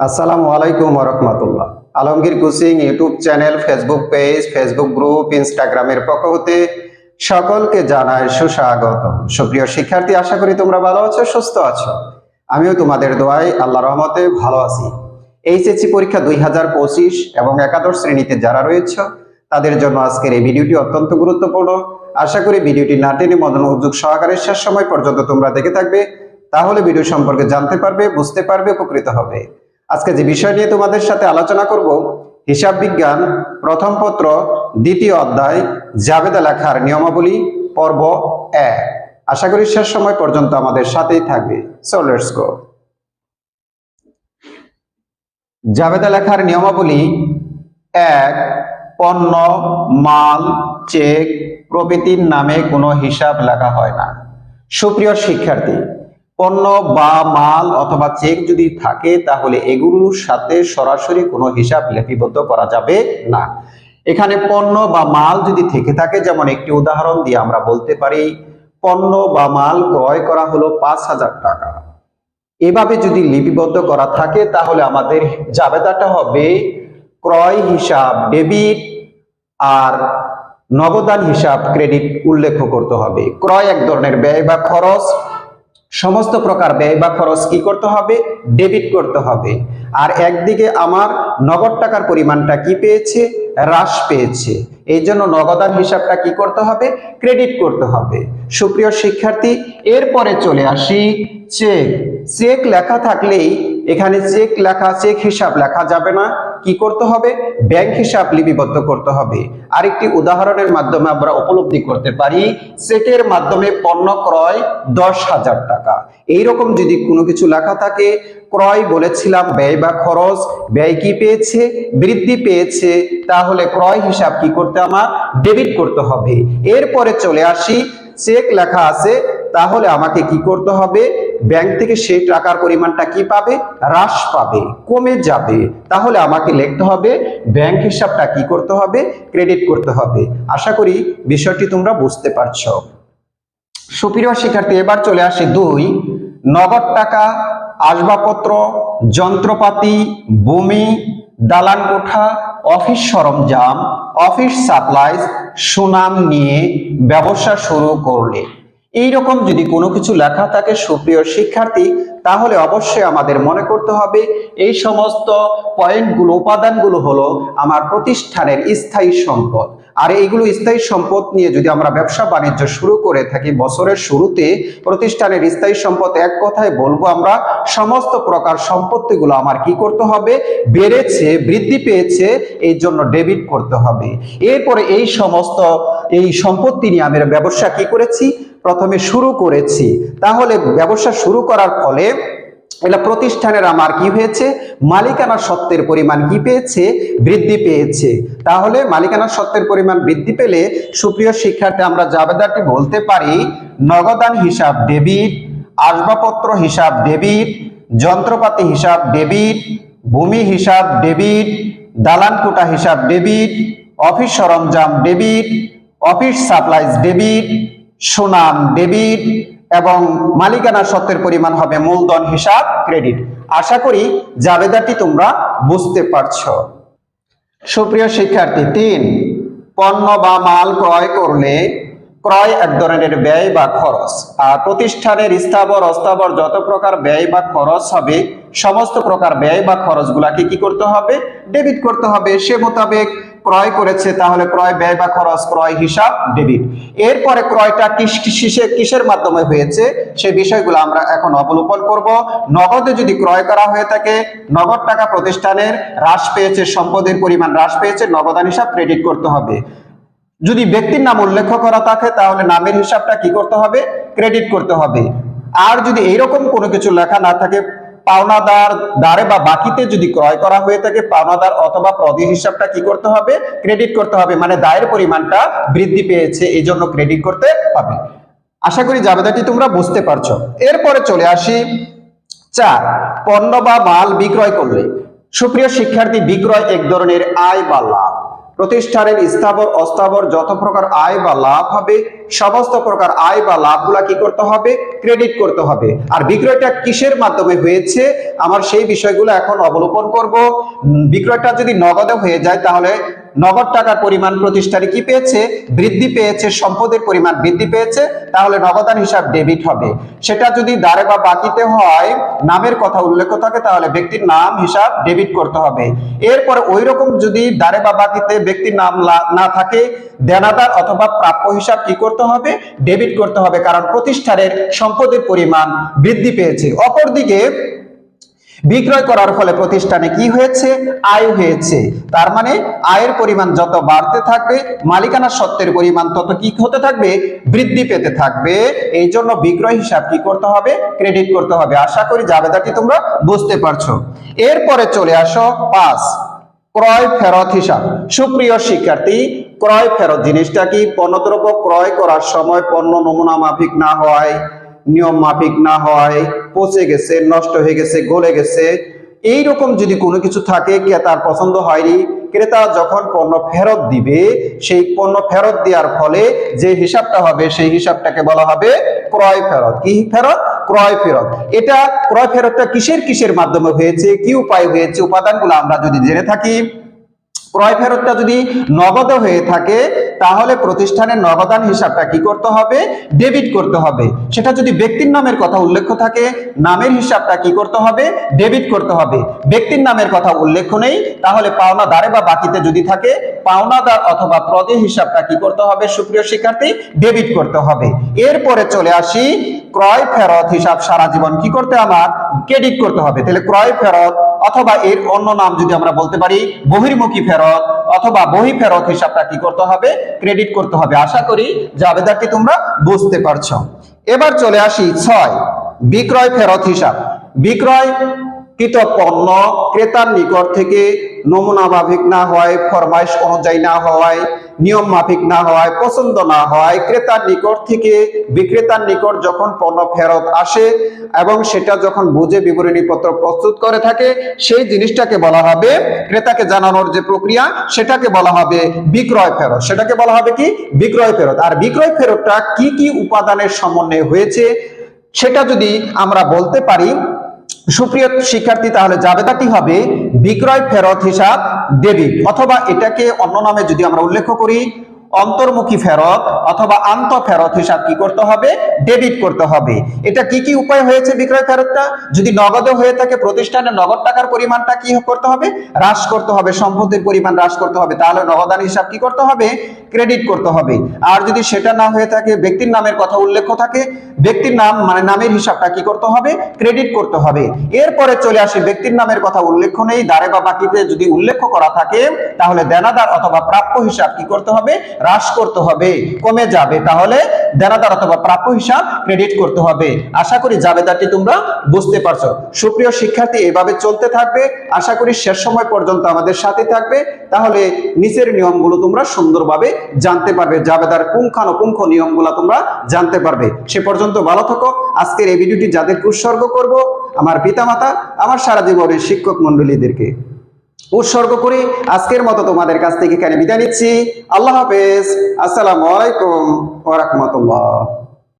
আসসালামু আলাইকুম রহমতুল্লাহ। Alamgir কুসিং YouTube channel, Facebook page, Facebook group, ইনস্টাগ্রামের পক্ষ হতে সকলকে জানায় সুস্বাগত সুপ্রিয় শিক্ষার্থী, আশা করি তোমরা ভালো আছো, সুস্থ আছো? আমিও তোমাদের দোয়াই আল্লাহ রহমতে ভালো আছি। এইচএসসি পরীক্ষা দুই হাজার পঁচিশ এবং একাদশ শ্রেণীতে যারা রয়েছে, তাদের জন্য আজকের এই ভিডিওটি অত্যন্ত গুরুত্বপূর্ণ। আশা করি ভিডিওটি না টেনে মনোযোগ সহকারে শেষ সময় পর্যন্ত তোমরা দেখে থাকবে, তাহলে ভিডিও সম্পর্কে জানতে পারবে, বুঝতে পারবে, উপকৃত হবে। আজকে যে বিষয় নিয়ে তোমাদের সাথে আলোচনা করব, হিসাব বিজ্ঞান, প্রথম পত্র, দ্বিতীয় অধ্যায়, জাবেদা লেখার নিয়মাবলী, পর্ব এক। আশা করি শেষ সময় পর্যন্ত আমাদের সাথেই থাকবে। সো গো জাবেদা লেখার নিয়মাবলী এক, পণ্য, মাল, চেক প্রভৃতির নামে কোনো হিসাব লেখা হয় না। সুপ্রিয় শিক্ষার্থী পণ্য বা মাল অথবা চেক যদি থাকে, তাহলে এগুলোর সাথে সরাসরি কোনো হিসাব লিপিবদ্ধ করা যাবে না। এখানে পণ্য বা মাল যদি থেকে থাকে, যেমন একটি উদাহরণ দিয়ে আমরা বলতে পারি, পণ্য বা মাল ক্রয় করা হলো পাঁচ হাজার টাকা। এভাবে যদি লিপিবদ্ধ করা থাকে, তাহলে আমাদের জাবেদাটা হবে ক্রয় হিসাব ডেবিট আর নগদান হিসাব ক্রেডিট উল্লেখ করতে হবে। ক্রয় এক ধরনের ব্যয় বা খরচ সমস্ত প্রকার ব্যয় বা খরচ কি করতে হবে? ডেবিট করতে হবে। আর একদিকে আমার নগদ টাকার পরিমাণটা কি পেয়েছে? হ্রাস পেয়েছে। এই জন্য নগদান হিসাবটা কি করতে হবে? ক্রেডিট করতে হবে। সুপ্রিয় শিক্ষার্থী, এরপরে চলে আসি চেক। চেক লেখা থাকলেই এখানে চেক লেখা, চেক হিসাব লেখা যাবে না। কি করতে হবে? ব্যাংক হিসাব লিপিবদ্ধ করতে হবে। আরেকটি উদাহরণের মাধ্যমে আমরা উপলব্ধি করতে পারি চেকের মাধ্যমে পণ্য ক্রয় দশ হাজার টাকা। এইরকম যদি কোনো কিছু লেখা থাকে, ক্রয় বলেছিলাম, ব্যয় বা খরচ, ব্যয় কি পেয়েছে, বৃদ্ধি পেয়েছে, তাহলে ক্রয় হিসাব কি করতে আমার? ডেবিট করতে হবে। এরপরে চলে আসি চেক লেখা আছে, তাহলে আমাকে কি করতে হবে? ব্যাংক থেকে সেই টাকার পরিমাণটা কি পাবে? হ্রাস পাবে, কমে যাবে। তাহলে আমাকে লিখতে হবে ব্যাংক হিসাবটা কি করতে হবে? ক্রেডিট করতে হবে। আশা করি বিষয়টি তোমরা বুঝতে পারছ। সুপ্রিয় শিক্ষার্থী, এবার চলে আসে দুই, নগদ টাকা, আসবাবপত্র, যন্ত্রপাতি, ভূমি দালান কোঠা অফিস সরঞ্জাম, অফিস সাপ্লাইজ, সুনাম নিয়ে ব্যবসা শুরু করলে। এইরকম যদি কোনো কিছু লেখা থাকে সুপ্রিয় শিক্ষার্থী তাহলে অবশ্যই আমাদের মনে করতে হবে, এই সমস্ত পয়েন্টগুলো, উপাদানগুলো হলো আমার প্রতিষ্ঠানের স্থায়ী সম্পদ। আর এইগুলো স্থায়ী সম্পদ নিয়ে যদি আমরা ব্যবসা বাণিজ্য শুরু করে থাকি, বছরের শুরুতে প্রতিষ্ঠানের স্থায়ী সম্পদ এক কথায় বলব আমরা, সমস্ত প্রকার সম্পত্তিগুলো আমার কি করতে হবে? বেড়েছে, বৃদ্ধি পেয়েছে, এই জন্য ডেবিট করতে হবে। এরপরে এই সমস্ত, এই সম্পত্তি নিয়ে আমরা ব্যবসা কি করেছি? প্রথমে শুরু করেছি। তাহলে ব্যবসা শুরু করার ফলে এটা প্রতিষ্ঠানের আমার কি হয়েছে? মালিকানা সত্ত্বের পরিমাণ কি পেয়েছে? বৃদ্ধি পেয়েছে। তাহলে মালিকানা সত্ত্বের পরিমাণ বৃদ্ধি পেলে সুপ্রিয় শিক্ষার্থী, আমরা জাবেদাটি বলতে পারি, নগদান হিসাব ডেবিট, আসবাবপত্র হিসাব ডেবিট, যন্ত্রপাতি হিসাব ডেবিট, ভূমি হিসাব ডেবিট, দালান কোটা হিসাব ডেবিট, অফিস সরঞ্জাম ডেবিট, অফিস সাপ্লাইজ ডেবিট সুনাম, ডেবিট এবং মালিকানা সত্ত্বের পরিমাণ হবে মূলধন হিসাব, ক্রেডিট। আশা করি জাবেদাটি তোমরা বুঝতে পারছ। সুপ্রিয় শিক্ষার্থী, তিন, পণ্য বা মাল ক্রয় করলে ক্রয় এক ধরনের ব্যয় বা খরচ। আর প্রতিষ্ঠানের স্থাবর, অস্থাবর যত প্রকার ব্যয় বা খরচ হবে, সমস্ত প্রকার ব্যয় বা খরচগুলাকে কি করতে হবে? ডেবিট করতে হবে। সে মোতাবেক ক্রয় করেছে, তাহলে ক্রয় ব্যয় বা খরচ, ক্রয় হিসাব, ডেবিট। এরপরে ক্রয়টা কিস- কিসে- কিসের মাধ্যমে হয়েছে, সে বিষয়গুলো আমরা এখন অবলোকন করব। নগদে যদি ক্রয় করা হয়ে থাকে, নগদ টাকা প্রতিষ্ঠানের হ্রাস পেয়েছে, সম্পদের পরিমাণ হ্রাস পেয়েছে, নগদান হিসাব ক্রেডিট করতে হবে। যদি ব্যক্তির নাম উল্লেখ করা থাকে, তাহলে নামের হিসাবটা কি করতে হবে? ক্রেডিট করতে হবে। আর যদি এইরকম কোনো কিছু লেখা না থাকে পাওনাদার দারে বা বাকিতে যদি ক্রয় করা হয়ে থাকে, পাওনাদার অথবা প্রদি হিসাবটা কি করতে হবে? ক্রেডিট করতে হবে মানে দায়ের পরিমাণটা বৃদ্ধি পেয়েছে এই জন্য ক্রেডিট করতে হবে। আশা করি জাবেদাটি তোমরা বুঝতে পারছ। এরপরে চলে আসি। চার, পণ্য বা মাল বিক্রয় করলে। সুপ্রিয় শিক্ষার্থী, বিক্রয় এক ধরনের আয় বা লাভ। প্রতিষ্ঠানের স্থাবর, অস্থাবর যত প্রকার আয় বা লাভ হবে, সমস্ত প্রকার আয় বা লাভগুলা কি করতে হবে? ক্রেডিট করতে হবে। আর বিক্রয়টা কিসের মাধ্যমে হয়েছে? আমার সেই বিষয়গুলো এখন অবলোকন করব। বিক্রয়টা যদি নগদে হয়ে যায়, তাহলে নগদ টাকার পরিমাণ প্রতিষ্ঠানে কি পেয়েছে? বৃদ্ধি পেয়েছে, সম্পদের পরিমাণ বৃদ্ধি পেয়েছে, তাহলে নগদান হিসাব ডেবিট হবে। সেটা যদি দাঁড়ে বা বাকিতে হয়, নামের কথা উল্লেখ থাকে, তাহলে ব্যক্তির নাম হিসাব ডেবিট করতে হবে। এরপরে ওই রকম যদি দাঁড়ে বা বাকিতে ব্যক্তির নাম না থাকে, দেনাদার অথবা প্রাপ্য হিসাব কি করতে হবে? ডেবিট করতে হবে, কারণ প্রতিষ্ঠানের সম্পদের পরিমাণ বৃদ্ধি পেয়েছে। অপরদিকে বিক্রয় করার ফলে প্রতিষ্ঠানে কি হয়েছে? আয় হয়েছে। তার মানে আয়ের পরিমাণ যত বাড়তে থাকবে, মালিকানা সত্ত্বের পরিমাণ তত কি হতে থাকবে? বৃদ্ধি পেতে থাকবে। এই জন্য বিক্রয় হিসাব কি করতে হবে? ক্রেডিট করতে হবে। আশা করি জাবেদাটি তোমরা বুঝতে পারছ। এরপরে চলে আসো পাঁচ। ক্রয় ফেরত হিসাব। সুপ্রিয় শিক্ষার্থী, ক্রয় ফেরত জিনিসটা কি? পণ্যদ্রব্য ক্রয় করার সময় পণ্য নমুনা মাফিক না হয় নিয়ম মাফিক না হয় পচে গেছে, নষ্ট হয়ে গেছে, গলে গেছে। এই রকম যদি কোনো কিছু থাকে ক্রেতার পছন্দ হয়নি, ক্রেতা যখন পণ্য ফেরত দিবে, সেই পণ্য ফেরত দেওয়ার ফলে যে হিসাবটা হবে, সেই হিসাবটাকে বলা হবে ক্রয় ফেরত। কি ফেরত? ক্রয় ফেরত। এটা ক্রয় ফেরতটা কিসের কিসের মাধ্যমে হয়েছে? কি উপায় হয়েছে? উপাদানগুলো আমরা যদি জেনে থাকি। ক্রয় ফেরতটা যদি নগদে হয়ে থাকে, তাহলে প্রতিষ্ঠানের নগদান হিসাবটা কি করতে হবে? ডেবিট করতে হবে। সেটা যদি ব্যক্তির নামের কথা উল্লেখ থাকে, নামের হিসাবটা কি করতে হবে? ডেবিট করতে হবে। ব্যক্তির নামের কথা উল্লেখ নেই, তাহলে পাওনাদারে বা বাকিতে যদি থাকে, পাওনাদার অথবা প্রদে হিসাবটা কি করতে হবে? সুপ্রিয় শিক্ষার্থী, ডেবিট করতে হবে। এরপরে চলে আসি, ক্রয় ফেরত হিসাব সারা জীবন কি করতে? আমার ক্রেডিট করতে হবে। তাহলে ক্রয় ফেরত অথবা এর অন্য নাম যদি আমরা বলতে পারি, বহির্মুখী ফেরত, অথবা বহি ফেরত হিসাবটা কি করতে হবে? ক্রেডিট করতে হবে। আশা করি যে আবেদনটি তোমরা বুঝতে পারছ। এবার চলে আসি ছয়, বিক্রয় ফেরত হিসাব। বিক্রয় কৃত পণ্য ক্রেতার নিকট থেকে নমুনা মাফিক না হয়, ফরমাইশ অনুযায়ী না হওয়ায় নিয়ম মাফিক না হওয়ায় পছন্দ না হয়, ক্রেতার নিকট থেকে, বিক্রেতার নিকট যখন পণ্য ফেরত আসে এবং সেটা যখন বুঝে বিবরণী পত্র প্রস্তুত করে থাকে, সেই জিনিসটাকে বলা হবে, ক্রেতাকে জানানোর যে প্রক্রিয়া, সেটাকে বলা হবে বিক্রয় ফেরত। সেটাকে বলা হবে কি? বিক্রয় ফেরত। আর বিক্রয় ফেরতটা কি কি উপাদানের সমন্বয়ে হয়েছে, সেটা যদি আমরা বলতে পারি সুপ্রিয় শিক্ষার্থী, তাহলে জাবেদাটি হবে? বিক্রয় ফেরত হিসাব ডেবিট অথবা এটাকে অন্য নামে যদি আমরা উল্লেখ করি, অন্তর্মুখী ফেরত অথবা আন্ত ফেরত হিসাব কি করতে হবে? ডেবিট করতে হবে। এটা কি কি উপায় হয়েছে বিক্রয় ফেরতটা? যদি নগদে হয়ে থাকে, প্রতিষ্ঠানে নগদ টাকার পরিমাণটা কি করতে হবে? হ্রাস করতে হবে, সম্পত্তির পরিমাণ হ্রাস করতে হবে। তাহলে নগদান হিসাব কি করতে হবে? ক্রেডিট করতে হবে। আর যদি সেটা না হয়ে থাকে, ব্যক্তির নামের কথা উল্লেখ থাকে, ব্যক্তির নাম মানে নামের হিসাবটা কি করতে হবে? ক্রেডিট করতে হবে। এরপরে চলে আসে ব্যক্তির নামের কথা উল্লেখ নেই দারে বা বাকিতে যদি উল্লেখ করা থাকে, তাহলে দেনাদার অথবা প্রাপ্য হিসাব কি করতে হবে? হ্রাস করতে হবে। কমে যাবে। তাহলে দেনাদার অথবা প্রাপ্য হিসাব ক্রেডিট করতে হবে। আশা করি জাবেদারটি তোমরা বুঝতে পারছ। সুপ্রিয় শিক্ষার্থী, এভাবে চলতে থাকবে। আশা করি শেষ সময় পর্যন্ত আমাদের সাথে থাকবে। তাহলে নিচের নিয়মগুলো তোমরা সুন্দরভাবে জানতে পারবে। জাবেদার পুঙ্খানুপুঙ্খ নিয়মগুলো তোমরা জানতে পারবে। সে পর্যন্ত ভালো থাকো। আজকের এই ভিডিওটি যাদেরকে উৎসর্গ করব, আমার পিতামাতা, আমার সারা জীবনের শিক্ষক মন্ডলীদেরকে উৎসর্গ করে আজকের মতো তোমাদের কাছ থেকে এখানে বিদায় নিচ্ছি। আল্লাহ হাফেজ। আসসালামু আলাইকুম ওয়া রাহমাতুল্লাহ।